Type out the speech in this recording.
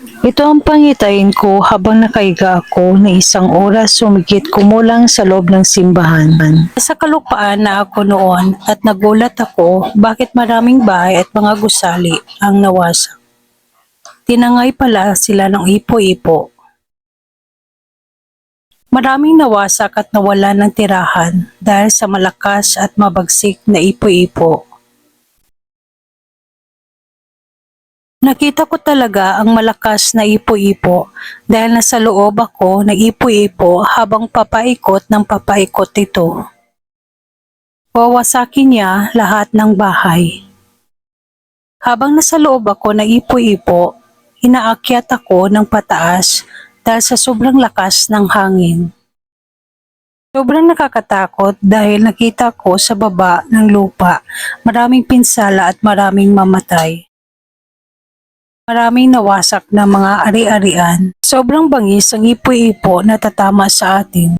Ito ang pangitayin ko habang nakaiga ako na isang oras sumigit kumulang sa loob ng simbahan. Sa kalupaan na ako noon at nagulat ako bakit maraming bahay at mga gusali ang nawasak. Tinangay pala sila ng ipo-ipo. Maraming nawasak at nawala ng tirahan dahil sa malakas at mabagsik na ipo-ipo. Nakita ko talaga ang malakas na ipo-ipo dahil nasa loob ako ng ipo-ipo habang papaikot ng papaikot ito. Wawasakin niya lahat ng bahay. Habang nasa loob ako ng ipo-ipo, inaakyat ako ng pataas dahil sa sobrang lakas ng hangin. Sobrang nakakatakot dahil nakita ko sa baba ng lupa maraming pinsala at maraming mamatay. Maraming nawasak na mga ari-arian. Sobrang bangis ang ipo-ipo na tatama sa atin.